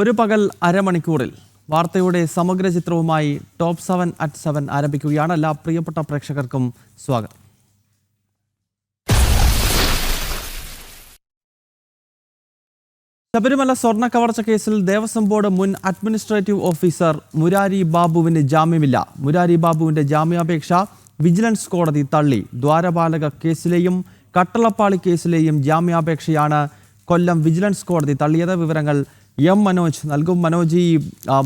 ഒരു പകൽ അരമണിക്കൂറിൽ വാർത്തയുടെ സമഗ്ര ചിത്രവുമായി ടോപ്പ് സെവൻ അറ്റ് സെവൻ ആരംഭിക്കുകയാണ്. എല്ലാ പ്രിയപ്പെട്ട പ്രേക്ഷകർക്കും സ്വാഗതം. ശബരിമല സ്വർണ കവർച്ച കേസിൽ ദേവസ്വം ബോർഡ് മുൻ അഡ്മിനിസ്ട്രേറ്റീവ് ഓഫീസർ മുരാരി ബാബുവിന് ജാമ്യമില്ല. മുരാരി ബാബുവിന്റെ ജാമ്യാപേക്ഷ വിജിലൻസ് കോടതി തള്ളി. ദ്വാരപാലക കേസിലെയും കട്ടളപ്പാളി കേസിലെയും ജാമ്യാപേക്ഷയാണ് കൊല്ലം വിജിലൻസ് കോടതി തള്ളിയത്. വിവരങ്ങൾ എം മനോജ് നൽകും മനോജ് ഈ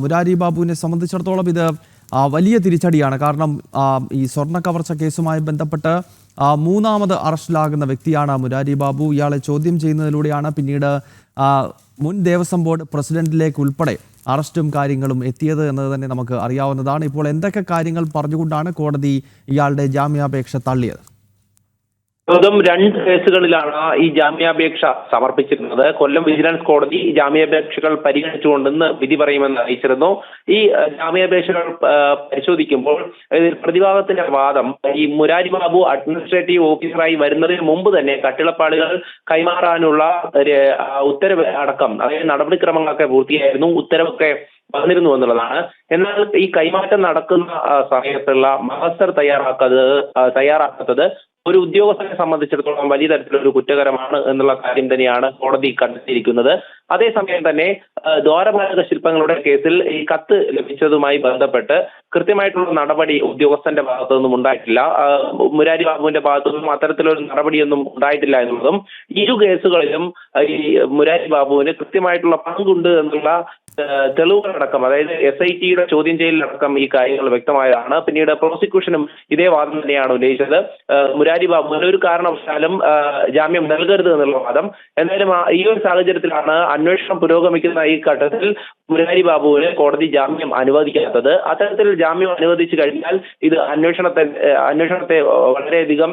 മുരാരി ബാബുവിനെ സംബന്ധിച്ചിടത്തോളം ഇത് വലിയ തിരിച്ചടിയാണ്. കാരണം ഈ സ്വർണ കവർച്ച കേസുമായി ബന്ധപ്പെട്ട് മൂന്നാമത് അറസ്റ്റിലാകുന്ന വ്യക്തിയാണ് മുരാരി ബാബു. ഇയാളെ ചോദ്യം ചെയ്യുന്നതിലൂടെയാണ് പിന്നീട് മുൻ ദേവസ്വം ബോർഡ് പ്രസിഡന്റിലേക്ക് ഉൾപ്പെടെ അറസ്റ്റും കാര്യങ്ങളും എത്തിയത് എന്നത് തന്നെ നമുക്ക് അറിയാവുന്നതാണ്. ഇപ്പോൾ എന്തൊക്കെ കാര്യങ്ങൾ പറഞ്ഞുകൊണ്ടാണ് കോടതി ഇയാളുടെ ജാമ്യാപേക്ഷ തള്ളിയത്? ഗൗതം രണ്ട് കേസുകളിലാണ് ഈ ജാമ്യാപേക്ഷ സമർപ്പിച്ചിരുന്നത്. കൊല്ലം വിജിലൻസ് കോടതി ജാമ്യാപേക്ഷകൾ പരിഗണിച്ചുകൊണ്ട് വിധി പറയുമെന്ന് അറിയിച്ചിരുന്നു. ഈ ജാമ്യാപേക്ഷകൾ പരിശോധിക്കുമ്പോൾ പ്രതിഭാഗത്തിന്റെ വാദം ഈ മുരാരി ബാബു അഡ്മിനിസ്ട്രേറ്റീവ് ഓഫീസറായി വരുന്നതിന് മുമ്പ് തന്നെ കട്ടിളപ്പാളികൾ കൈമാറാനുള്ള ഉത്തരവ് അടക്കം അതായത് നടപടിക്രമങ്ങളൊക്കെ പൂർത്തിയായിരുന്നു ഉത്തരവൊക്കെ വന്നിരുന്നു എന്നുള്ളതാണ്. എന്നാൽ ഈ കൈമാറ്റം നടക്കുന്ന സമയത്തുള്ള മഹസർ തയ്യാറാക്കാത്തത് ആ, തയ്യാറാക്കാത്തത് ഒരു ഉദ്യോഗസ്ഥനെ സംബന്ധിച്ചിടത്തോളം വലിയ തരത്തിലൊരു കുറ്റകരമാണ് എന്നുള്ള കാര്യം തന്നെയാണ് കോടതി കണ്ടെത്തിയിരിക്കുന്നത്. അതേസമയം തന്നെ ദ്വാരഭാരത ശില്പങ്ങളുടെ കേസിൽ ഈ കത്ത് ലഭിച്ചതുമായി ബന്ധപ്പെട്ട് കൃത്യമായിട്ടുള്ള നടപടി ഉദ്യോഗസ്ഥന്റെ ഭാഗത്തുനിന്നും ഉണ്ടായിട്ടില്ല. മുരാരി ബാബുവിന്റെ ഭാഗത്തുനിന്നും അത്തരത്തിലൊരു നടപടിയൊന്നും ഉണ്ടായിട്ടില്ല എന്നുള്ളതും ഇരു കേസുകളിലും ഈ മുരാരി ബാബുവിന് കൃത്യമായിട്ടുള്ള പങ്കുണ്ട് എന്നുള്ള തെളിവുകളടക്കം അതായത് എസ് ഐ ടിയുടെ ചോദ്യം ചെയ്യലിലടക്കം ഈ കാര്യങ്ങൾ വ്യക്തമായതാണ്. പിന്നീട് പ്രോസിക്യൂഷനും ഇതേ വാദം തന്നെയാണ് ഉന്നയിച്ചത്. മുരാരി ബാബുവിന് ഒരു കാരണവശാലും ജാമ്യം നൽകരുത് എന്നുള്ള വാദം. എന്തായാലും ഈ ഒരു സാഹചര്യത്തിലാണ് അന്വേഷണം പുരോഗമിക്കുന്ന ഈ ഘട്ടത്തിൽ മുരാരി ബാബുവിന് കോടതി ജാമ്യം അനുവദിക്കാത്തത്. അത്തരത്തിൽ ജാമ്യം അനുവദിച്ചു കഴിഞ്ഞാൽ ഇത് അന്വേഷണത്തെ അന്വേഷണത്തെ വളരെയധികം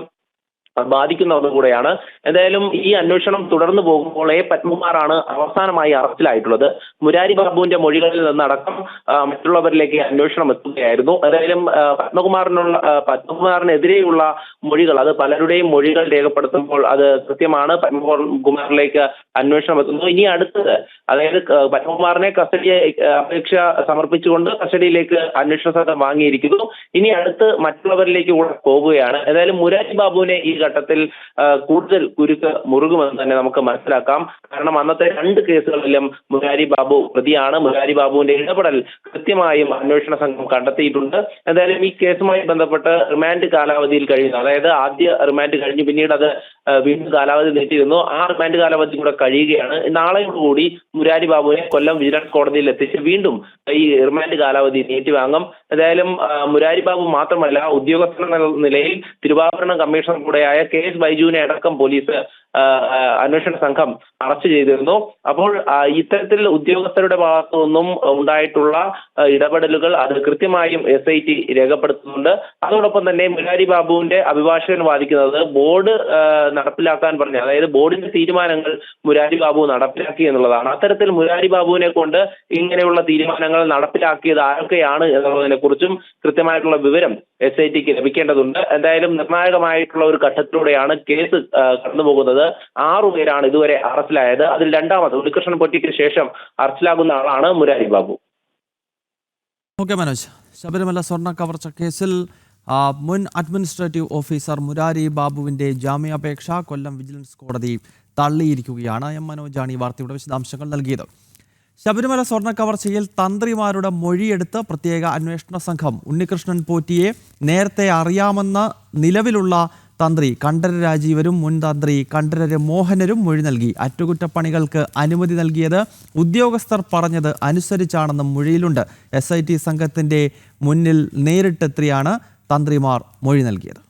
ബാധിക്കുന്ന ഒന്നും കൂടെയാണ്. എന്തായാലും ഈ അന്വേഷണം തുടർന്നു പോകുമ്പോൾ എ പത്മകുമാറാണ് അവസാനമായി അറസ്റ്റിലായിട്ടുള്ളത്. മുരാരി ബാബുവിന്റെ മൊഴികളിൽ നിന്നടക്കം മറ്റുള്ളവരിലേക്ക് അന്വേഷണം എത്തുകയായിരുന്നു. എന്തായാലും പത്മകുമാറിനുള്ള പത്മകുമാറിനെതിരെയുള്ള മൊഴികൾ അത് പലരുടെയും മൊഴികൾ രേഖപ്പെടുത്തുമ്പോൾ അത് കൃത്യമാണ്. പത്മകുമാറിലേക്ക് അന്വേഷണം എത്തുന്നു. ഇനി അടുത്തത് അതായത് പത്മകുമാറിനെ കസ്റ്റഡി അപേക്ഷ സമർപ്പിച്ചുകൊണ്ട് കസ്റ്റഡിയിലേക്ക് അന്വേഷണ സംഘം വാങ്ങിയിരിക്കുന്നു. ഇനി അടുത്ത് മറ്റുള്ളവരിലേക്ക് കൂടെ പോകുകയാണ്. എന്തായാലും മുരാരി ബാബുവിനെ ഈ ഘട്ടത്തിൽ കൂടുതൽ കുരുക്ക് മുറുകുമെന്ന് തന്നെ നമുക്ക് മനസ്സിലാക്കാം. കാരണം അന്നത്തെ രണ്ട് കേസുകളിലും മുരാരി ബാബു പ്രതിയാണ്. മുരാരി ബാബുവിന്റെ ഇടപെടൽ കൃത്യമായും അന്വേഷണ സംഘം കണ്ടെത്തിയിട്ടുണ്ട്. എന്തായാലും ഈ കേസുമായി ബന്ധപ്പെട്ട് റിമാൻഡ് കാലാവധിയിൽ കഴിയുന്നു അതായത് ആദ്യ റിമാൻഡ് കഴിഞ്ഞ്. പിന്നീട് അത് വീണ്ടും കാലാവധി നീട്ടിയിരുന്നു. ആ റിമാൻഡ് കാലാവധി കൂടെ കഴിയുകയാണ്. നാളെയോടുകൂടി മുരാരി ബാബുവിനെ കൊല്ലം വിജിലൻസ് കോടതിയിൽ എത്തിച്ച് വീണ്ടും ഈ റിമാൻഡ് കാലാവധി നീട്ടി വാങ്ങും. എന്തായാലും മുരാരി ബാബു മാത്രമല്ല ഉദ്യോഗസ്ഥ നിലയിൽ തിരുവാഭരണ കമ്മീഷണർ കൂടെയായ കെ എസ് ബൈജുവിനെ അടക്കം പോലീസ് ആ, ആ, അന്വേഷണ സംഘം അറസ്റ്റ് ചെയ്തിരുന്നു. അപ്പോൾ ഇത്തരത്തിൽ ഉദ്യോഗസ്ഥരുടെ ഭാഗത്തു നിന്നും ഉണ്ടായിട്ടുള്ള ഇടപെടലുകൾ അത് കൃത്യമായും എസ് ഐ ടി രേഖപ്പെടുത്തുന്നുണ്ട്. അതോടൊപ്പം തന്നെ മുരാരി ബാബുവിന്റെ അഭിഭാഷകൻ വാദിക്കുന്നത് ബോർഡ് നടപ്പിലാക്കാൻ പറഞ്ഞു അതായത് ബോർഡിന്റെ തീരുമാനങ്ങൾ മുരാരി ബാബു നടപ്പിലാക്കി എന്നുള്ളതാണ്. അത്തരത്തിൽ മുരാരി ബാബുവിനെ കൊണ്ട് ഇങ്ങനെയുള്ള തീരുമാനങ്ങൾ നടപ്പിലാക്കിയത് ആരൊക്കെയാണ് എന്നുള്ളതിനെ കുറിച്ചും കൃത്യമായിട്ടുള്ള വിവരം എസ് ഐ ടിക്ക് ലഭിക്കേണ്ടതുണ്ട്. എന്തായാലും നിർണായകമായിട്ടുള്ള ഒരു ഘട്ടത്തിലൂടെയാണ് കേസ് ആ, കടന്നുപോകുന്നത് ആറുപേരാണ് ഇതുവരെ അറസ്റ്റിലായത്. അതിൽ രണ്ടാമത് ഉണ്ണികൃഷ്ണൻ പൊറ്റിക്ക് ശേഷം അറസ്റ്റിലാകുന്ന ആളാണ് മുരാരി ബാബു. ഓക്കെ മനോജ്. ശബരിമല സ്വർണ കവർച്ച കേസിൽ മുൻ അഡ്മിനിസ്ട്രേറ്റീവ് ഓഫീസർ മുരാരി ബാബുവിന്റെ ജാമ്യാപേക്ഷ കൊല്ലം വിജിലൻസ് കോടതി തള്ളിയിരിക്കുകയാണ്. എം. മനോജാണ് ഈ വാർത്തയുടെ വിശദാംശങ്ങൾ നൽകിയത്. ശബരിമല സ്വർണ കവർച്ചയിൽ തന്ത്രിമാരുടെ മൊഴിയെടുത്ത് പ്രത്യേക അന്വേഷണ സംഘം ഉണ്ണികൃഷ്ണൻ പോറ്റിയെ നേരത്തെ അറിയാമെന്ന നിലവിലുള്ള തന്ത്രി കണ്ഠര രാജീവരും മുൻ തന്ത്രി കണ്ഠരര് മോഹനരും മൊഴി നൽകി. അറ്റകുറ്റപ്പണികൾക്ക് അനുമതി നൽകിയത് ഉദ്യോഗസ്ഥർ പറഞ്ഞത് അനുസരിച്ചാണെന്നും മൊഴിയിലുണ്ട്. എസ് ഐ ടി സംഘത്തിന്റെ മുന്നിൽ നേരിട്ടെത്തിയാണ് തന്ത്രിമാർ മൊഴി നൽകിയത്.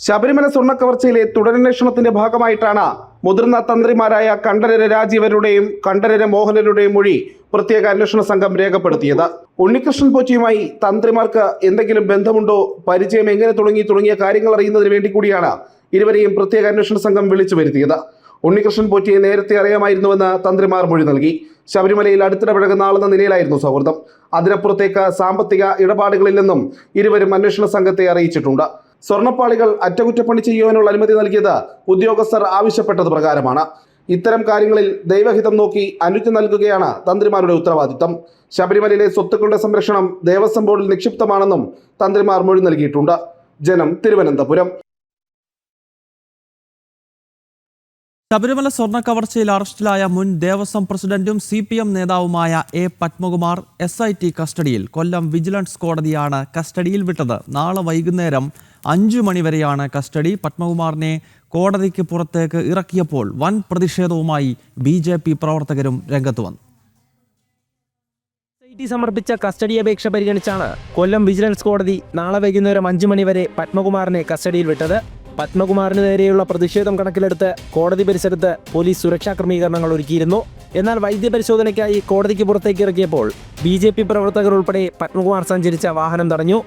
ശബരിമല സ്വർണക്കവർച്ചയിലെ തുടരന്വേഷണത്തിന്റെ ഭാഗമായിട്ടാണ് മുതിർന്ന തന്ത്രിമാരായ കണ്ഠരര രാജീവരുടെയും കണ്ഠരര മോഹനരുടെയും മൊഴി പ്രത്യേക അന്വേഷണ സംഘം രേഖപ്പെടുത്തിയത്. ഉണ്ണികൃഷ്ണൻ പോറ്റിയുമായി തന്ത്രിമാർക്ക് എന്തെങ്കിലും ബന്ധമുണ്ടോ? പരിചയം എങ്ങനെ തുടങ്ങി? തുടങ്ങിയ കാര്യങ്ങൾ അറിയുന്നതിന് വേണ്ടി കൂടിയാണ് ഇരുവരെയും പ്രത്യേക അന്വേഷണ സംഘം വിളിച്ചു വരുത്തിയത്. ഉണ്ണികൃഷ്ണൻ പോറ്റിയെ നേരത്തെ അറിയാമായിരുന്നുവെന്ന് തന്ത്രിമാർ മൊഴി നൽകി. ശബരിമലയിൽ അടുത്തിടപഴകുന്ന ആളെന്ന നിലയിലായിരുന്നു സൗഹൃദം. അതിനപ്പുറത്തേക്ക് സാമ്പത്തിക ഇടപാടുകളില്ലെന്നും ഇരുവരും അന്വേഷണ സംഘത്തെ അറിയിച്ചിട്ടുണ്ട്. സ്വർണപ്പാളികൾ അറ്റകുറ്റപ്പണി ചെയ്യുവാനുള്ള അനുമതി നൽകിയത് ഉദ്യോഗസ്ഥർ ആവശ്യപ്പെട്ടത് പ്രകാരമാണ്. ഇത്തരം കാര്യങ്ങളിൽ ദൈവഹിതം നോക്കി അനുജി നൽകുകയാണ് തന്ത്രിമാരുടെ ഉത്തരവാദിത്തം. ശബരിമലയിലെ സ്വത്തുക്കളുടെ സംരക്ഷണം ദേവസ്വം ബോർഡിൽ നിക്ഷിപ്തമാണെന്നും തന്ത്രിമാർ മൊഴി നൽകിയിട്ടുണ്ട്. ജനം തിരുവനന്തപുരം. ശബരിമല സ്വർണ കവർച്ചയിൽ അറസ്റ്റിലായ മുൻ ദേവസ്വം പ്രസിഡന്റും സി പി എം നേതാവുമായ A Padmakumar S I T കസ്റ്റഡിയിൽ കൊല്ലം വിജിലൻസ് കോടതിയാണ് കസ്റ്റഡിയിൽ വിട്ടത്. നാളെ വൈകുന്നേരം അഞ്ചു മണിവരെയാണ് കസ്റ്റഡി. പത്മകുമാറിനെ കോടതിക്ക് പുറത്തേക്ക് ഇറക്കിയപ്പോൾ വൻ പ്രതിഷേധവുമായി ബി ജെ പി പ്രവർത്തകരും രംഗത്ത് വന്നു. സമർപ്പിച്ച കസ്റ്റഡി അപേക്ഷ പരിഗണിച്ചാണ് കൊല്ലം വിജിലൻസ് കോടതി നാളെ വൈകുന്നേരം അഞ്ചു മണിവരെ പത്മകുമാറിനെ കസ്റ്റഡിയിൽ വിട്ടത്. പത്മകുമാറിന് നേരെയുള്ള പ്രതിഷേധം കണക്കിലെടുത്ത് കോടതി പരിസരത്ത് പോലീസ് സുരക്ഷാ ക്രമീകരണങ്ങൾ ഒരുക്കിയിരുന്നു. എന്നാൽ വൈദ്യപരിശോധനയ്ക്കായി കോടതിക്ക് പുറത്തേക്ക് ഇറക്കിയപ്പോൾ ബി പ്രവർത്തകർ ഉൾപ്പെടെ പത്മകുമാർ സഞ്ചരിച്ച വാഹനം തടഞ്ഞു.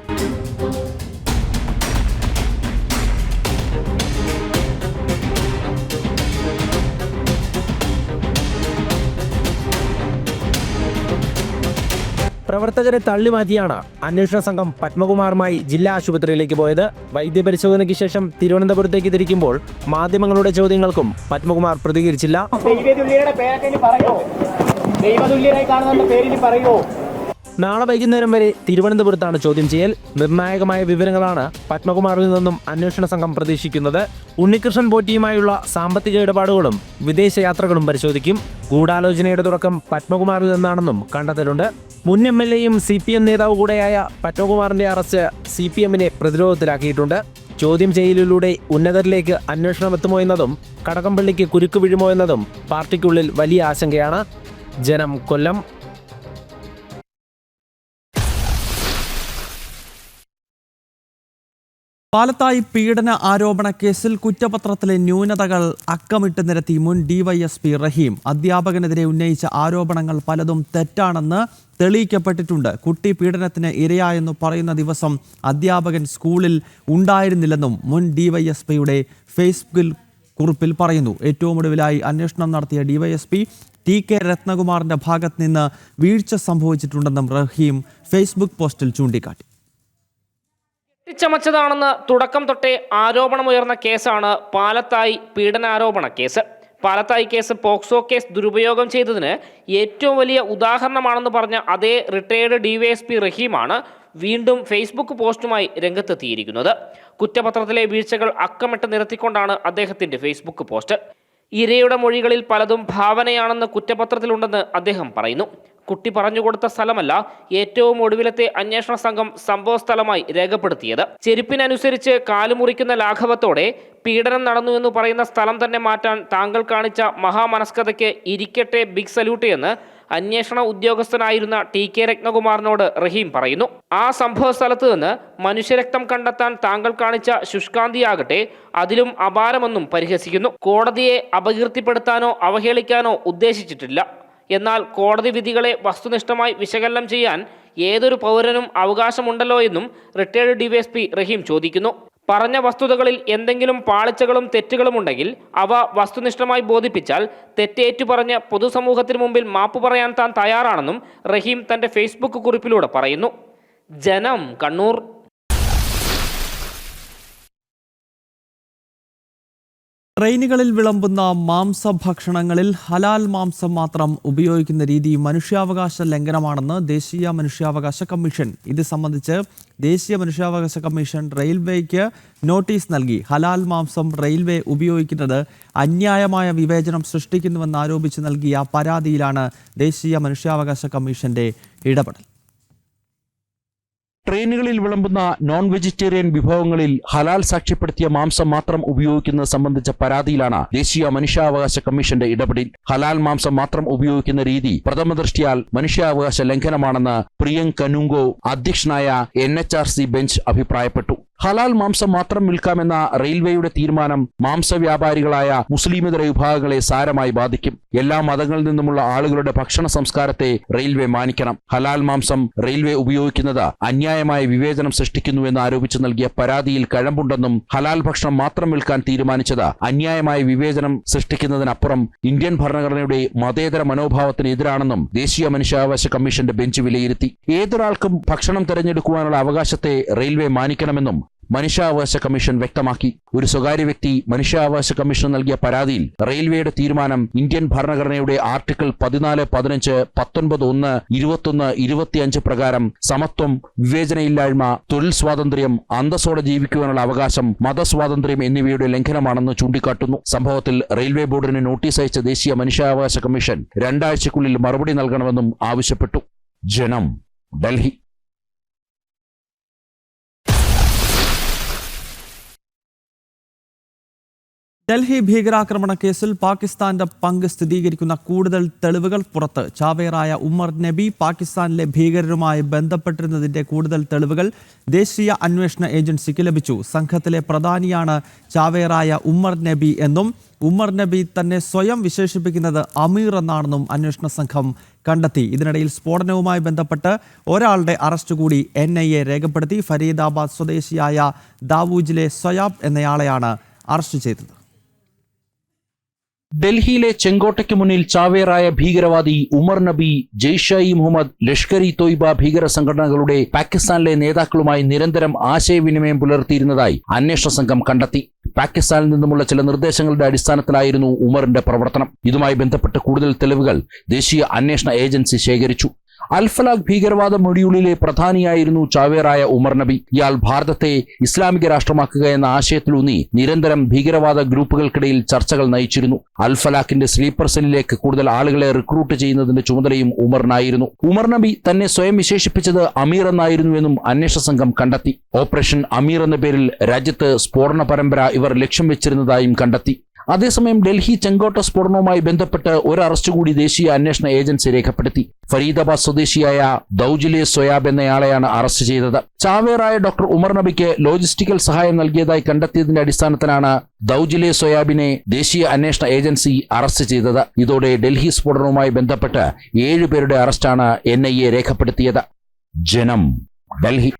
പ്രവർത്തകരെ തള്ളിമാറ്റിയാണ് അന്വേഷണ സംഘം പത്മകുമാറുമായി ജില്ലാ ആശുപത്രിയിലേക്ക് പോയത്. വൈദ്യപരിശോധനയ്ക്ക് ശേഷം തിരുവനന്തപുരത്തേക്ക് തിരിക്കുമ്പോൾ മാധ്യമങ്ങളുടെ ചോദ്യങ്ങൾക്കും പത്മകുമാർ പ്രതികരിച്ചില്ല. ദൈവതുല്യരായി കാണുന്ന പേരിൽ പറയോ നാളെ വൈകുന്നേരം വരെ തിരുവനന്തപുരത്താണ് ചോദ്യം ചെയ്യൽ. നിർണായകമായ വിവരങ്ങളാണ് പത്മകുമാറിൽ നിന്നും അന്വേഷണ സംഘം പ്രതീക്ഷിക്കുന്നത്. ഉണ്ണികൃഷ്ണൻ പോറ്റിയുമായുള്ള സാമ്പത്തിക ഇടപാടുകളും വിദേശ യാത്രകളും പരിശോധിക്കും. ഗൂഢാലോചനയുടെ തുടക്കം പത്മകുമാറിൽ നിന്നാണെന്നും കണ്ടെത്തലുണ്ട്. മുൻ എം എൽ എയും സി പി എം നേതാവ് കൂടെയായ പത്മകുമാറിന്റെ അറസ്റ്റ് സി പി എമ്മിനെ പ്രതിരോധത്തിലാക്കിയിട്ടുണ്ട്. ചോദ്യം ചെയ്യലിലൂടെ ഉന്നതരിലേക്ക് അന്വേഷണം എത്തുമോ എന്നതും കടകംപള്ളിക്ക് കുരുക്ക് വീഴുമോ എന്നതും പാർട്ടിക്കുള്ളിൽ വലിയ ആശങ്കയാണ്. ജനം കൊല്ലം. പാലത്തായി പീഡന ആരോപണ കേസിൽ കുറ്റപത്രത്തിലെ ന്യൂനതകൾ അക്കമിട്ട് നിരത്തി മുൻ ഡിവൈഎസ്പി റഹീം. അധ്യാപകനെതിരെ ഉന്നയിച്ച ആരോപണങ്ങൾ പലതും തെറ്റാണെന്ന് തെളിയിക്കപ്പെട്ടിട്ടുണ്ട്. കുട്ടി പീഡനത്തിന് ഇരയായെന്ന് പറയുന്ന ദിവസം അധ്യാപകൻ സ്കൂളിൽ ഉണ്ടായിരുന്നില്ലെന്നും മുൻ ഡിവൈഎസ്പിയുടെ ഫേസ്ബുക്കിൽ കുറിപ്പിൽ പറയുന്നു. ഏറ്റവും ഒടുവിലായി അന്വേഷണം നടത്തിയ ഡിവൈഎസ്പി ടി കെ രത്നകുമാറിന്റെ ഭാഗത്ത് നിന്ന് വീഴ്ച സംഭവിച്ചിട്ടുണ്ടെന്നും റഹീം ഫേസ്ബുക്ക് പോസ്റ്റിൽ ചൂണ്ടിക്കാട്ടി. കെട്ടിച്ചമച്ചതാണെന്ന് തുടക്കം തൊട്ടേ ആരോപണമുയർന്ന കേസാണ് പാലത്തായി പീഡനാരോപണ case. Palathayi case POCSO case ദുരുപയോഗം ചെയ്തതിന് ഏറ്റവും വലിയ ഉദാഹരണമാണെന്ന് പറഞ്ഞ അതേ റിട്ടയേർഡ് ഡിവൈഎസ്പി റഹീമാണ് വീണ്ടും ഫേസ്ബുക്ക് പോസ്റ്റുമായി രംഗത്തെത്തിയിരിക്കുന്നത്. കുറ്റപത്രത്തിലെ വീഴ്ചകൾ അക്കമിട്ട് നിരത്തിക്കൊണ്ടാണ് അദ്ദേഹത്തിന്റെ ഫേസ്ബുക്ക് പോസ്റ്റ്. ഇരയുടെ മൊഴികളിൽ പലതും ഭാവനയാണെന്ന് കുറ്റപത്രത്തിലുണ്ടെന്ന് അദ്ദേഹം പറയുന്നു. കുട്ടി പറഞ്ഞു കൊടുത്ത സ്ഥലമല്ല ഏറ്റവും ഒടുവിലത്തെ അന്വേഷണ സംഘം സംഭവ സ്ഥലമായി രേഖപ്പെടുത്തിയത്. ചെരുപ്പിനനുസരിച്ച് കാലുമുറിക്കുന്ന ലാഘവത്തോടെ പീഡനം നടന്നു എന്ന് പറയുന്ന സ്ഥലം തന്നെ മാറ്റാൻ താങ്കൾ കാണിച്ച മഹാമനസ്കതയ്ക്ക് ഇരിക്കട്ടെ ബിഗ് സല്യൂട്ട് എന്ന് അന്വേഷണ ഉദ്യോഗസ്ഥനായിരുന്ന ടി കെ രത്നകുമാറിനോട് റഹീം പറയുന്നു. ആ സംഭവ സ്ഥലത്ത് നിന്ന് മനുഷ്യരക്തം കണ്ടെത്താൻ താങ്കൾ കാണിച്ച ശുഷ്കാന്തിയാകട്ടെ അതിലും അപാരമെന്നും പരിഹസിക്കുന്നു. കോടതിയെ അപകീർത്തിപ്പെടുത്താനോ അവഹേളിക്കാനോ ഉദ്ദേശിച്ചിട്ടില്ല. എന്നാൽ കോടതി വിധികളെ വസ്തുനിഷ്ഠമായി വിശകലനം ചെയ്യാൻ ഏതൊരു പൗരനും അവകാശമുണ്ടല്ലോ എന്നും റിട്ടയർഡ് ഡിവൈഎസ്പി റഹീം ചോദിക്കുന്നു. പറഞ്ഞ വസ്തുതകളിൽ എന്തെങ്കിലും പാളിച്ചകളും തെറ്റുകളും ഉണ്ടെങ്കിൽ അവ വസ്തുനിഷ്ഠമായി ബോധിപ്പിച്ചാൽ തെറ്റേറ്റു പറഞ്ഞ് പൊതുസമൂഹത്തിന് മുമ്പിൽ മാപ്പ് പറയാൻ താൻ തയ്യാറാണെന്നും റഹീം തന്റെ ഫേസ്ബുക്ക് കുറിപ്പിലൂടെ പറയുന്നു. ജനം കണ്ണൂർ. ട്രെയിനുകളിൽ വിളമ്പുന്ന മാംസഭക്ഷണങ്ങളിൽ ഹലാൽ മാംസം മാത്രം ഉപയോഗിക്കുന്ന രീതി മനുഷ്യാവകാശ ലംഘനമാണെന്ന് ദേശീയ മനുഷ്യാവകാശ കമ്മീഷൻ. ഇത് സംബന്ധിച്ച് ദേശീയ മനുഷ്യാവകാശ കമ്മീഷൻ റെയിൽവേക്ക് നോട്ടീസ് നൽകി. ഹലാൽ മാംസം റെയിൽവേ ഉപയോഗിക്കുന്നത് അന്യായമായ വിവേചനം സൃഷ്ടിക്കുന്നുവെന്ന് ആരോപിച്ച് നൽകിയ പരാതിയിലാണ് ദേശീയ മനുഷ്യാവകാശ കമ്മീഷന്റെ ഇടപെടൽ. ട്രെയിനുകളിൽ വിളമ്പുന്ന നോൺ വെജിറ്റേറിയൻ വിഭവങ്ങളിൽ ഹലാൽ സാക്ഷ്യപ്പെടുത്തിയ മാംസം മാത്രം ഉപയോഗിക്കുന്നത് സംബന്ധിച്ച പരാതിയിലാണ് ദേശീയ മനുഷ്യാവകാശ കമ്മീഷന്റെ ഇടപെടൽ. ഹലാൽ മാംസം മാത്രം ഉപയോഗിക്കുന്ന രീതി പ്രഥമ ദൃഷ്ടിയാൽ മനുഷ്യാവകാശ ലംഘനമാണെന്ന് പ്രിയങ്ക് കനുങ്കോ അധ്യക്ഷനായ എൻ ബെഞ്ച് അഭിപ്രായപ്പെട്ടു. ഹലാൽ മാംസം മാത്രം വിൽക്കാമെന്ന റെയിൽവേയുടെ തീരുമാനം മാംസ വ്യാപാരികളായ മുസ്ലിമിതര വിഭാഗങ്ങളെ സാരമായി ബാധിക്കും. എല്ലാ മതങ്ങളിൽ നിന്നുമുള്ള ആളുകളുടെ ഭക്ഷണ സംസ്കാരത്തെ റെയിൽവേ മാനിക്കണം. ഹലാൽ മാംസം റെയിൽവേ ഉപയോഗിക്കുന്നത് അന്യായമായ വിവേചനം സൃഷ്ടിക്കുന്നുവെന്ന് ആരോപിച്ച് നൽകിയ പരാതിയിൽ കഴമ്പുണ്ടെന്നും ഹലാൽ ഭക്ഷണം മാത്രം വിൽക്കാൻ തീരുമാനിച്ചത് അന്യായമായ വിവേചനം സൃഷ്ടിക്കുന്നതിനപ്പുറം ഇന്ത്യൻ ഭരണഘടനയുടെ മതേതര മനോഭാവത്തിന് എതിരാണെന്നും ദേശീയ മനുഷ്യാവകാശ കമ്മീഷന്റെ ബെഞ്ച് വിലയിരുത്തി. ഏതൊരാൾക്കും ഭക്ഷണം തെരഞ്ഞെടുക്കുവാനുള്ള അവകാശത്തെ റെയിൽവേ മാനിക്കണമെന്നും മനുഷ്യാവകാശ കമ്മീഷൻ വ്യക്തമാക്കി. ഒരു സ്വകാര്യ വ്യക്തി മനുഷ്യാവകാശ കമ്മീഷൻ നൽകിയ പരാതിയിൽ റെയിൽവേയുടെ തീരുമാനം ഇന്ത്യൻ ഭരണഘടനയുടെ ആർട്ടിക്കിൾ പതിനാല് പതിനഞ്ച് പത്തൊൻപത് ഒന്ന് ഇരുപത്തൊന്ന് ഇരുപത്തിയഞ്ച് പ്രകാരം സമത്വം വിവേചനയില്ലായ്മ തൊഴിൽ സ്വാതന്ത്ര്യം അന്തസ്സോടെ ജീവിക്കുവാനുള്ള അവകാശം മതസ്വാതന്ത്ര്യം എന്നിവയുടെ ലംഘനമാണെന്ന് ചൂണ്ടിക്കാട്ടുന്നു. സംഭവത്തിൽ റെയിൽവേ ബോർഡിന് നോട്ടീസ് അയച്ച ദേശീയ മനുഷ്യാവകാശ കമ്മീഷൻ രണ്ടാഴ്ചക്കുള്ളിൽ മറുപടി നൽകണമെന്നും ആവശ്യപ്പെട്ടു. ജനം ഡൽഹി. ഡൽഹി ഭീകരാക്രമണ കേസിൽ പാകിസ്ഥാന്റെ പങ്ക് സ്ഥിരീകരിക്കുന്ന കൂടുതൽ തെളിവുകൾ പുറത്ത്. ചാവേറായ ഉമ്മർ നബി പാകിസ്ഥാനിലെ ഭീകരരുമായി ബന്ധപ്പെട്ടിരുന്നതിന്റെ കൂടുതൽ തെളിവുകൾ ദേശീയ അന്വേഷണ ഏജൻസിക്ക് ലഭിച്ചു. സംഘത്തിലെ പ്രധാനിയാണ് ചാവേറായ ഉമ്മർ നബി എന്നും ഉമ്മർ നബി തന്നെ സ്വയം വിശേഷിപ്പിക്കുന്നത് അമീർ എന്നാണെന്നും അന്വേഷണ സംഘം കണ്ടെത്തി. ഇതിനിടയിൽ സ്ഫോടനവുമായി ബന്ധപ്പെട്ട് ഒരാളുടെ അറസ്റ്റ് കൂടി എൻ രേഖപ്പെടുത്തി. ഫരീദാബാദ് സ്വദേശിയായ ദാവൂജിലെ സൊയാബ് എന്നയാളെയാണ് അറസ്റ്റ് ചെയ്തത്. ഡൽഹിയിലെ ചെങ്കോട്ടയ്ക്ക് മുന്നിൽ ചാവേറായ ഭീകരവാദി ഉമർ നബി ജെയ്ഷ ഇ മുഹമ്മദ് ലഷ്കർ ഇ തോയ്ബ ഭീകര സംഘടനകളുടെ പാകിസ്ഥാനിലെ നേതാക്കളുമായി നിരന്തരം ആശയവിനിമയം പുലർത്തിയിരുന്നതായി അന്വേഷണ സംഘം കണ്ടെത്തി. പാകിസ്ഥാനിൽ നിന്നുമുള്ള ചില നിർദ്ദേശങ്ങളുടെ അടിസ്ഥാനത്തിലായിരുന്നു ഉമറിന്റെ പ്രവർത്തനം. ഇതുമായി ബന്ധപ്പെട്ട് കൂടുതൽ തെളിവുകൾ ദേശീയ അന്വേഷണ ഏജൻസി ശേഖരിച്ചു. അൽഫലാഖ് ഭീകരവാദ മൊഡ്യൂളിലെ പ്രധാനിയായിരുന്നു ചാവേറായ ഉമർ നബി. ഇയാൾ ഭാരതത്തെ ഇസ്ലാമിക രാഷ്ട്രമാക്കുക എന്ന ആശയത്തിലൂന്നി നിരന്തരം ഭീകരവാദ ഗ്രൂപ്പുകൾക്കിടയിൽ ചർച്ചകൾ നയിച്ചിരുന്നു. അൽഫലാഖിന്റെ സ്ലീപ്പർ സെല്ലിലേക്ക് കൂടുതൽ ആളുകളെ റിക്രൂട്ട് ചെയ്യുന്നതിന്റെ ചുമതലയും ഉമറിനായിരുന്നു. ഉമർ നബി തന്നെ സ്വയം വിശേഷിപ്പിച്ചത് അമീർ എന്നായിരുന്നുവെന്നും അന്വേഷണ സംഘം കണ്ടെത്തി. ഓപ്പറേഷൻ അമീർ എന്ന പേരിൽ രാജ്യത്ത് സ്ഫോടന പരമ്പര ഇവർ ലക്ഷ്യം വെച്ചിരുന്നതായും കണ്ടെത്തി. അതേസമയം ഡൽഹി ചെങ്കോട്ട സ്ഫോടനവുമായി ബന്ധപ്പെട്ട് ഒരു അറസ്റ്റ് കൂടി ദേശീയ അന്വേഷണ ഏജൻസി രേഖപ്പെടുത്തി. ഫരീദാബാദ് സ്വദേശിയായ ദൌജിലെ സൊയാബ് എന്നയാളെയാണ് അറസ്റ്റ് ചെയ്തത്. ചാവേറായ ഡോക്ടർ ഉമർ നബിക്ക് ലോജിസ്റ്റിക്കൽ സഹായം നൽകിയതായി കണ്ടെത്തിയതിന്റെ അടിസ്ഥാനത്തിലാണ് ദൌജിലെ സൊയാബിനെ ദേശീയ അന്വേഷണ ഏജൻസി അറസ്റ്റ് ചെയ്തത്. ഇതോടെ ഡൽഹി സ്ഫോടനവുമായി ബന്ധപ്പെട്ട് ഏഴുപേരുടെ അറസ്റ്റാണ് എൻ ഐ എ രേഖപ്പെടുത്തിയത്. ജനം ഡൽഹി.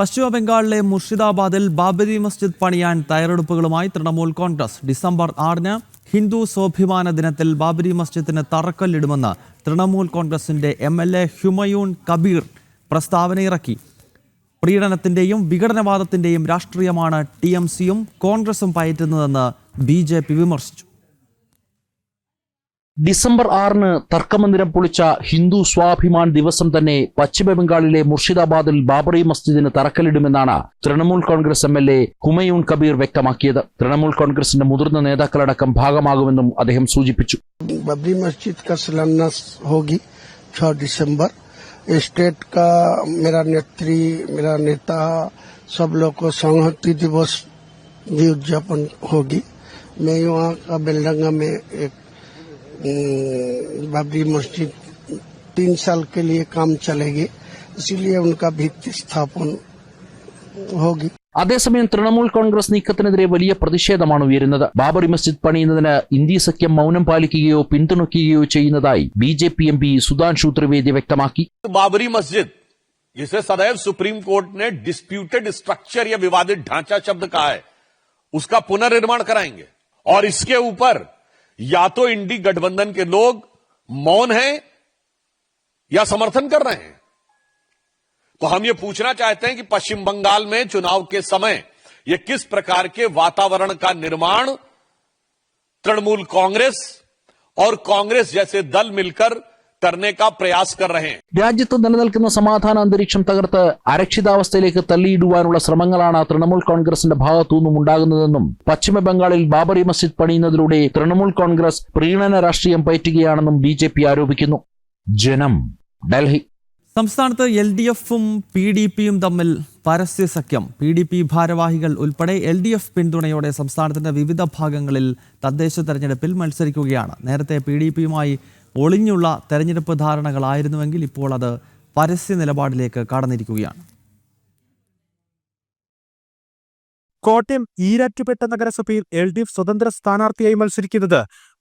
പശ്ചിമ ബംഗാളിലെ മുർഷിദാബാദിൽ ബാബരി മസ്ജിദ് പണിയാൻ തയ്യാറെടുപ്പുകളുമായി തൃണമൂൽ കോൺഗ്രസ്. ഡിസംബർ ആറിന് ഹിന്ദു സ്വാഭിമാന ദിനത്തിൽ ബാബരി മസ്ജിദിന് തറക്കല്ലിടുമെന്ന് തൃണമൂൽ കോൺഗ്രസിന്റെ M L A Humayun Kabir പ്രസ്താവനയിറക്കി. പ്രീണനത്തിന്റെയും വിഘടനവാദത്തിന്റെയും രാഷ്ട്രീയമാണ് ടി എം സിയും കോൺഗ്രസും പയറ്റുന്നതെന്ന് ബി ജെ പി വിമർശിച്ചു. ഡിസംബർ ആറിന് തർക്കമന്ദിരം പൊളിച്ച ഹിന്ദു സ്വാഭിമാൻ ദിവസം തന്നെ പശ്ചിമ ബംഗാളിലെ മുർഷിദാബാദിൽ ബാബറി മസ്ജിദിന് തറക്കല്ലിടുമെന്നാണ് Trinamool Congress M L A Humayun Kabir വ്യക്തമാക്കിയത് തൃണമൂൽ കോൺഗ്രസിന്റെ മുതിർന്ന നേതാക്കളടക്കം ഭാഗമാകുമെന്നും അദ്ദേഹം സൂചിപ്പിച്ചു बबरी मस्जिद का शिलान्यास होगी 6 दिसंबर स्टेट का मेरा नेत्री मेरा नेता सब लोग को संहति दिवस भी उद्यापन होगी मैं यहाँ का बेलडंगा में एक अम, बाबरी मस्जिद तीन साल के लिए काम चलेगी इसीलिए उनका भित्ति स्थापन होगी അതേസമയം തൃണമൂൽ കോൺഗ്രസ് നീക്കത്തിനെതിരെ വലിയ പ്രതിഷേധമാണ് ഉയരുന്നത് ബാബറി മസ്ജിദ് പണിയുന്നതിന് ഇന്ത്യ സഖ്യം മൗനം പാലിക്കുകയോ പിന്തുണയ്ക്കുകയോ ചെയ്യുന്നതായി B J P M P Sudhanshu Trivedi വ്യക്തമാക്കി बाबरी मस्जिद जिसे सदैव सुप्रीम कोर्ट ने डिस्प्यूटेड स्ट्रक्चर या विवादित ढांचा शब्द कहा है उसका पुनर्निर्माण कराएंगे और इसके ऊपर या तो इंडी गठबंधन के लोग मौन हैं या समर्थन कर रहे हैं। तो हम ये पूछना चाहते हैं कि पश्चिम बंगाल में चुनाव के समय यह किस प्रकार के वातावरण का निर्माण तृणमूल कांग्रेस और कांग्रेस जैसे दल मिलकर करने का प्रयास कर रहे हैं രാജ്യത്ത് നിലനിൽക്കുന്ന സമാധാന അന്തരീക്ഷം തകർത്ത് അരക്ഷിതാവസ്ഥയിലേക്ക് തള്ളിയിടുവാനുള്ള ശ്രമങ്ങളാണ് തൃണമൂൽ കോൺഗ്രസിന്റെ ഭാഗത്തുനിന്നും ഉണ്ടാകുന്നതെന്നും പശ്ചിമ ബംഗാളിൽ ബാബറി മസ്ജിദ് പണിയുന്നതിലൂടെ തൃണമൂൽ കോൺഗ്രസ് പ്രീണന രാഷ്ട്രീയം പയറ്റുകയാണെന്നും ബി ജെ പി ആരോപിക്കുന്നു ജനം ഡൽഹി സംസ്ഥാനത്ത് എൽ ഡി എഫും പി ഡി പിയും തമ്മിൽ പരസ്യ സഖ്യം പി ഡി പി ഭാരവാഹികൾ ഉൾപ്പെടെ എൽ ഡി എഫ് പിന്തുണയോടെ സംസ്ഥാനത്തിന്റെ വിവിധ ഭാഗങ്ങളിൽ തദ്ദേശ തെരഞ്ഞെടുപ്പിൽ മത്സരിക്കുകയാണ് നേരത്തെ പി ഡി പിയുമായി ഒളിഞ്ഞുള്ള തെരഞ്ഞെടുപ്പ് ധാരണകളായിരുന്നുവെങ്കിൽ ഇപ്പോൾ അത് പരസ്യ നിലപാടിലേക്ക് കടന്നിരിക്കുകയാണ്. കോട്ടയം ഈരാറ്റുപേട്ട നഗരസഭയിൽ എൽ ഡി എഫ് സ്വതന്ത്ര സ്ഥാനാർത്ഥിയായി മത്സരിക്കുന്നത്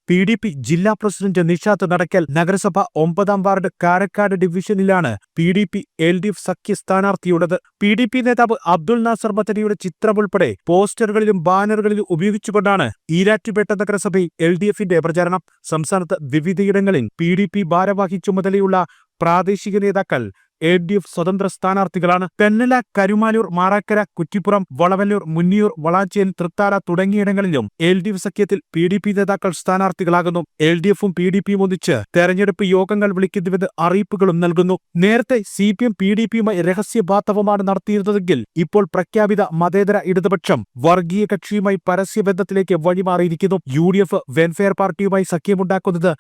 പി ഡി പി ജില്ലാ പ്രസിഡന്റ് നിഷാത്ത് നടക്കൽ നഗരസഭ ഒമ്പതാം ward Karakkad ഡിവിഷനിലാണ് P D P L D F സഖ്യ സ്ഥാനാർത്ഥിയുള്ളത്. പി ഡി പി നേതാവ് അബ്ദുൾ നാസർ മത്തനിയുടെ ചിത്രമുൾപ്പെടെ പോസ്റ്ററുകളിലും ബാനറുകളിലും ഉപയോഗിച്ചുകൊണ്ടാണ് ഈരാറ്റുപേട്ട നഗരസഭയിൽ എൽ ഡി എഫിന്റെ പ്രചാരണം. സംസ്ഥാനത്ത് വിവിധയിടങ്ങളിൽ പി ഡി പി ഭാരവാഹി ചുമതലയുള്ള പ്രാദേശിക നേതാക്കൾ എൽ ഡി എഫ് സ്വതന്ത്ര സ്ഥാനാർത്ഥികളാണ് തെന്നല കരുമാലൂർ മാറാക്കര കുറ്റിപ്പുറം വളവല്ലൂർ മുന്നിയൂർ വളാച്ചേൻ തൃത്താല തുടങ്ങിയിടങ്ങളിലും എൽ ഡി എഫ് സഖ്യത്തിൽ പി ഡി പി നേതാക്കൾ സ്ഥാനാർത്ഥികളാകുന്നു. എൽ ഡി എഫും പി ഡി പിയും ഒന്നിച്ച് തെരഞ്ഞെടുപ്പ് യോഗങ്ങൾ വിളിക്കുന്നുവെന്ന് അറിയിപ്പുകളും നൽകുന്നു. നേരത്തെ C P M P D പിയുമായി രഹസ്യബാധവമാണ് നടത്തിയിരുന്നതെങ്കിൽ ഇപ്പോൾ പ്രഖ്യാപിത മതേതര ഇടതുപക്ഷം വർഗീയ കക്ഷിയുമായി പരസ്യബന്ധത്തിലേക്ക് വഴിമാറിയിരിക്കുന്നു. യു ഡി എഫ് വെൽഫെയർ പാർട്ടിയുമായി സഖ്യമുണ്ടാക്കുന്നത്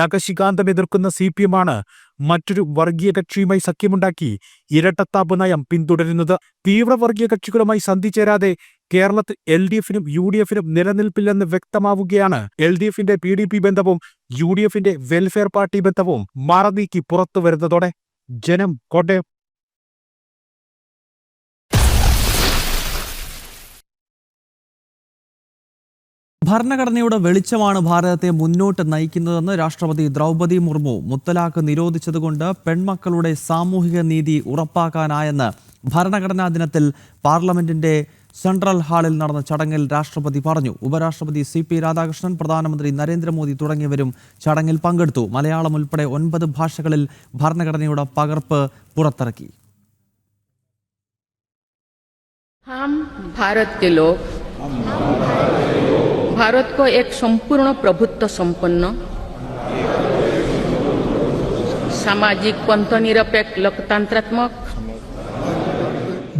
നഖശികാന്തം എതിർക്കുന്ന സി പി എമ്മാണ് മറ്റൊരു വർഗീയ കക്ഷിയുമായി സഖ്യമുണ്ടാക്കി ഇരട്ടത്താപ്പ് നയം പിന്തുടരുന്നത് തീവ്രവർഗീയ കക്ഷികളുമായി സന്ധി ചേരാതെ കേരളത്തിൽ എൽ ഡി എഫിനും യു ഡി എഫിനും നിലനിൽപ്പില്ലെന്ന് വ്യക്തമാവുകയാണ് എൽ ഡി എഫിന്റെ പി ഡി പി ബന്ധവും യു ഡി എഫിന്റെ വെൽഫെയർ പാർട്ടി ബന്ധവും മറനീക്കി പുറത്തു വരുന്നതോടെ ജനം കോട്ടയം ഭരണഘടനയുടെ വെളിച്ചമാണ് ഭാരതത്തെ മുന്നോട്ട് നയിക്കുന്നതെന്ന് രാഷ്ട്രപതി ദ്രൗപദി മുർമു മുത്തലാഖ് നിരോധിച്ചതുകൊണ്ട് പെൺമക്കളുടെ സാമൂഹിക നീതി ഉറപ്പാക്കാനായെന്ന് ഭരണഘടനാ ദിനത്തിൽ പാർലമെന്റിന്റെ സെൻട്രൽ ഹാളിൽ നടന്ന ചടങ്ങിൽ രാഷ്ട്രപതി പറഞ്ഞു ഉപരാഷ്ട്രപതി സി പി രാധാകൃഷ്ണൻ പ്രധാനമന്ത്രി നരേന്ദ്രമോദി തുടങ്ങിയവരും ചടങ്ങിൽ പങ്കെടുത്തു മലയാളം ഉൾപ്പെടെ ഒൻപത് ഭാഷകളിൽ ഭരണഘടനയുടെ പകർപ്പ് പുറത്തിറക്കി हम भारत के लोग भारत को एक संपूर्ण प्रभुत्व संपन्न सामाजिक पंथनिरपेक्ष लोकतंत्रात्मक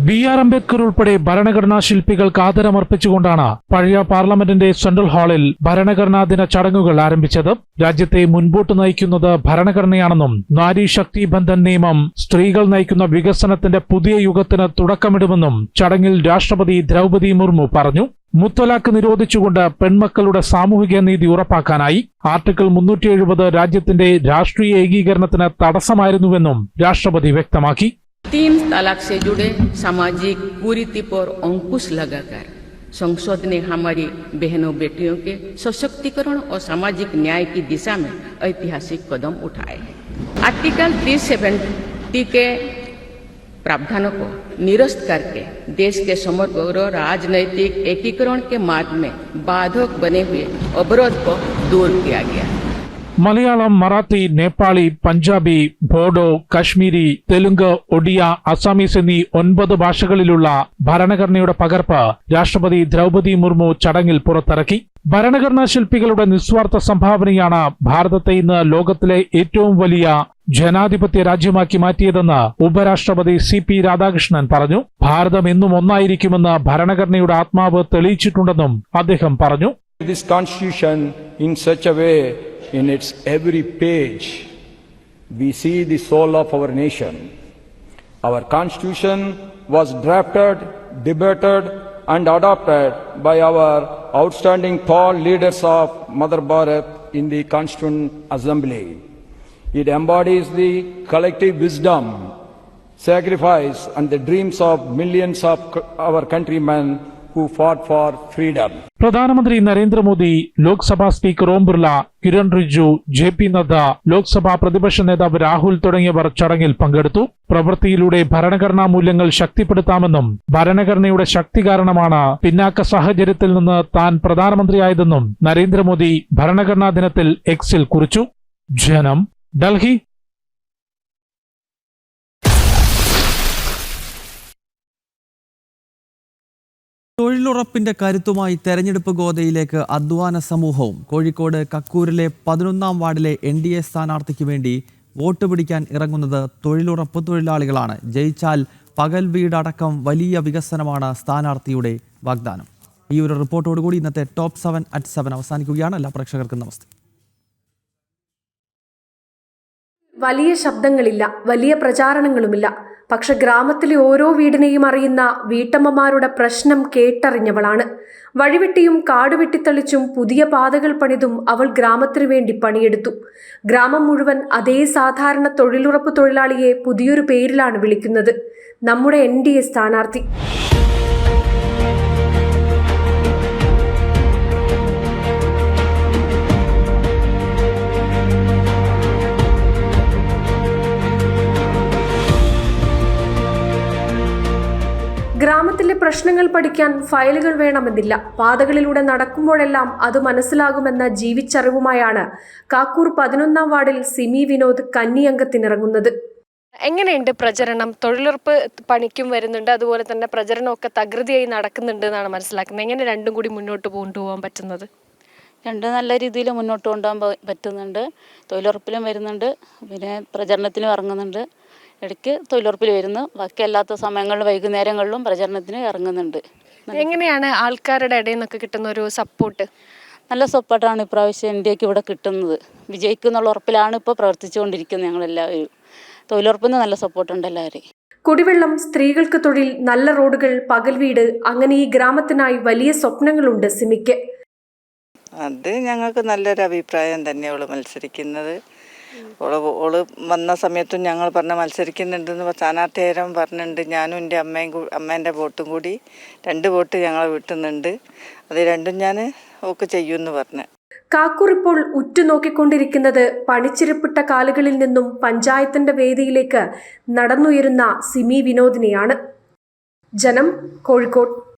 ബി ആർ അംബേദ്കർ ഉൾപ്പെടെ ഭരണഘടനാ ശില്പികൾക്ക് ആദരമർപ്പിച്ചുകൊണ്ടാണ് പഴയ പാർലമെന്റിന്റെ സെൻട്രൽ ഹാളിൽ ഭരണഘടനാ ദിന ചടങ്ങുകൾ ആരംഭിച്ചത്. രാജ്യത്തെ മുൻപോട്ട് നയിക്കുന്നത് ഭരണഘടനയാണെന്നും നാരി ശക്തി ബന്ധൻ നിയമം സ്ത്രീകൾ നയിക്കുന്ന വികസനത്തിന്റെ പുതിയ യുഗത്തിന് തുടക്കമിടുമെന്നും ചടങ്ങിൽ രാഷ്ട്രപതി ദ്രൗപദി മുർമു പറഞ്ഞു. മുത്തലാഖ് നിരോധിച്ചുകൊണ്ട് പെൺമക്കളുടെ സാമൂഹിക നീതി ഉറപ്പാക്കാനായി ആർട്ടിക്കിൾ മുന്നൂറ്റി എഴുപത് രാജ്യത്തിന്റെ രാഷ്ട്രീയ ഏകീകരണത്തിന് തടസ്സമായിരുന്നുവെന്നും രാഷ്ട്രപതി വ്യക്തമാക്കി. तीन तलाक से जुड़े सामाजिक कुरीति पर अंकुश लगाकर संसद ने हमारी बहनों बेटियों के सशक्तिकरण और सामाजिक न्याय की दिशा में ऐतिहासिक कदम उठाए हैं। आर्टिकल 370 के प्रावधानों को निरस्त करके देश के समग्र राजनैतिक एकीकरण के मार्ग में बाधक बने हुए अवरोध को दूर किया गया। है മലയാളം മറാത്തി നേപ്പാളി പഞ്ചാബി ബോഡോ കശ്മീരി തെലുങ്ക് ഒഡിയ അസാമീസ് എന്നീ ഒൻപത് ഭാഷകളിലുള്ള ഭരണഘടനയുടെ പകർപ്പ് രാഷ്ട്രപതി ദ്രൗപദി മുർമു ചടങ്ങിൽ പുറത്തിറക്കി. ഭരണഘടനാ ശില്പികളുടെ നിസ്വാർത്ഥ സംഭാവനയാണ് ഭാരതത്തെ ഇന്ന് ലോകത്തിലെ ഏറ്റവും വലിയ ജനാധിപത്യ രാജ്യമാക്കി മാറ്റിയതെന്ന് ഉപരാഷ്ട്രപതി സി പി രാധാകൃഷ്ണൻ പറഞ്ഞു. ഭാരതം എന്നും ഒന്നായിരിക്കുമെന്ന് ഭരണഘടനയുടെ ആത്മാവ് തെളിയിച്ചിട്ടുണ്ടെന്നും അദ്ദേഹം പറഞ്ഞു. This constitution in such a way in its every page we see the soul of our nation. Our constitution was drafted debated and adopted by our outstanding tall leaders of mother bharat in the constituent assembly. It embodies the collective wisdom sacrifice and the dreams of millions of our countrymen പ്രധാനമന്ത്രി Narendra Modi Lok Sabha speaker Om Birla Kiren Rijiju J P Nadda Lok Sabha പ്രതിപക്ഷ നേതാവ് രാഹുൽ തുടങ്ങിയവർ ചടങ്ങിൽ പങ്കെടുത്തു. പ്രവൃത്തിയിലൂടെ ഭരണഘടനാ മൂല്യങ്ങൾ ശക്തിപ്പെടുത്താമെന്നും ഭരണഘടനയുടെ ശക്തി കാരണമാണ് പിന്നാക്ക സാഹചര്യത്തിൽ നിന്ന് താൻ പ്രധാനമന്ത്രിയായതെന്നും നരേന്ദ്രമോദി ഭരണഘടനാ ദിനത്തിൽ എക്സിൽ കുറിച്ചു. ജനം ഡൽഹി തൊഴിലുറപ്പിന്റെ കരുത്തുമായി തെരഞ്ഞെടുപ്പ് ഗോതയിലേക്ക് അധ്വാന സമൂഹവും കോഴിക്കോട് കക്കൂരിലെ പതിനൊന്നാം വാർഡിലെ എൻ ഡി എ സ്ഥാനാർത്ഥിക്ക് വേണ്ടി വോട്ട് പിടിക്കാൻ ഇറങ്ങുന്നത് തൊഴിലുറപ്പ് തൊഴിലാളികളാണ്. ജയിച്ചാൽ പകൽ വീടടക്കം വലിയ വികസനമാണ് സ്ഥാനാർത്ഥിയുടെ വാഗ്ദാനം. ഈ ഒരു റിപ്പോർട്ടോടുകൂടി ഇന്നത്തെ ടോപ്പ് സെവൻ അറ്റ് സെവൻ അവസാനിക്കുകയാണ്. എല്ലാ പ്രേക്ഷകർക്കും നമസ്തേ. വലിയ ശബ്ദങ്ങളില്ല വലിയ പ്രചാരണങ്ങളുമില്ല. പക്ഷെ ഗ്രാമത്തിലെ ഓരോ വീടിനെയും അറിയുന്ന വീട്ടമ്മമാരുടെ പ്രശ്നം കേട്ടറിഞ്ഞവളാണ്. വഴിവെട്ടിയും കാട് വെട്ടിത്തെളിച്ചും പുതിയ പാതകൾ പണിതും അവൾ ഗ്രാമത്തിനു വേണ്ടി പണിയെടുത്തു. ഗ്രാമം മുഴുവൻ അതേ സാധാരണ തൊഴിലുറപ്പ് തൊഴിലാളിയെ പുതിയൊരു പേരിലാണ് വിളിക്കുന്നത്. നമ്മുടെ എൻ ഡി എ സ്ഥാനാർത്ഥി. ഗ്രാമത്തിലെ പ്രശ്നങ്ങൾ പഠിക്കാൻ ഫയലുകൾ വേണമെന്നില്ല. പാതകളിലൂടെ നടക്കുമ്പോഴെല്ലാം അത് മനസ്സിലാകുമെന്ന ജീവിച്ചറിവുമായാണ് കാക്കൂർ പതിനൊന്നാം വാർഡിൽ സിമി വിനോദ് കന്നിയംഗത്തിനിറങ്ങുന്നത്. എങ്ങനെയുണ്ട് പ്രചരണം? തൊഴിലുറപ്പ് പണിക്കും വരുന്നുണ്ട്. അതുപോലെ തന്നെ പ്രചരണമൊക്കെ തകൃതിയായി നടക്കുന്നുണ്ട് എന്നാണ് മനസ്സിലാക്കുന്നത്. എങ്ങനെ രണ്ടും കൂടി മുന്നോട്ട് കൊണ്ടുപോകാൻ പറ്റുന്നത്? രണ്ട് നല്ല രീതിയിൽ മുന്നോട്ട് കൊണ്ടുപോകാൻ പറ്റുന്നുണ്ട്. തൊഴിലുറപ്പിലും വരുന്നുണ്ട്. പിന്നെ പ്രചരണത്തിനും ഇറങ്ങുന്നുണ്ട്. ഇടയ്ക്ക് തൊഴിലുറപ്പിൽ വരുന്നു. ബാക്കി അല്ലാത്ത സമയങ്ങളിൽ വൈകുന്നേരങ്ങളിലും പ്രചരണത്തിന് ഇറങ്ങുന്നുണ്ട്. എങ്ങനെയാണ് ആൾക്കാരുടെ ഇടയിൽ നിന്നൊക്കെ കിട്ടുന്ന ഒരു സപ്പോർട്ട് നല്ല സപ്പോർട്ടാണ് ഇപ്രാവശ്യം ഇന്ത്യയ്ക്ക് ഇവിടെ കിട്ടുന്നത്. വിജയിക്കുന്നുള്ള ഉറപ്പിലാണ് ഇപ്പോൾ പ്രവർത്തിച്ചുകൊണ്ടിരിക്കുന്നത് ഞങ്ങളെല്ലാവരും. തൊഴിലുറപ്പിൽ നിന്ന് നല്ല സപ്പോർട്ടുണ്ട് എല്ലാവരെയും. കുടിവെള്ളം സ്ത്രീകൾക്ക് തൊഴിൽ നല്ല റോഡുകൾ പകൽ വീട് അങ്ങനെ ഈ ഗ്രാമത്തിനായി വലിയ സ്വപ്നങ്ങളുണ്ട് സിമിക്ക്. അത് ഞങ്ങൾക്ക് നല്ലൊരു അഭിപ്രായം തന്നെയാണ് മത്സരിക്കുന്നത്. ഓൾ ഓൾ വന്ന സമയത്തും ഞങ്ങൾ പറഞ്ഞ മത്സരിക്കുന്നുണ്ടെന്ന് സ്ഥാനാർത്ഥിയേരം പറഞ്ഞിട്ടുണ്ട്. ഞാനും എന്റെ അമ്മയും അമ്മേന്റെ വോട്ടും കൂടി രണ്ട് വോട്ട് ഞങ്ങളെ വിട്ടുന്നുണ്ട്. അത് രണ്ടും ഞാൻ ഒക്കെ ചെയ്യുമെന്ന് പറഞ്ഞു. കാക്കൂർ ഇപ്പോൾ ഉറ്റുനോക്കിക്കൊണ്ടിരിക്കുന്നത് പണിച്ചിരപ്പിട്ട കാലുകളിൽ നിന്നും പഞ്ചായത്തിന്റെ വേദിയിലേക്ക് നടന്നുയരുന്ന സിമി വിനോദിനെയാണ്. ജനം കോഴിക്കോട്.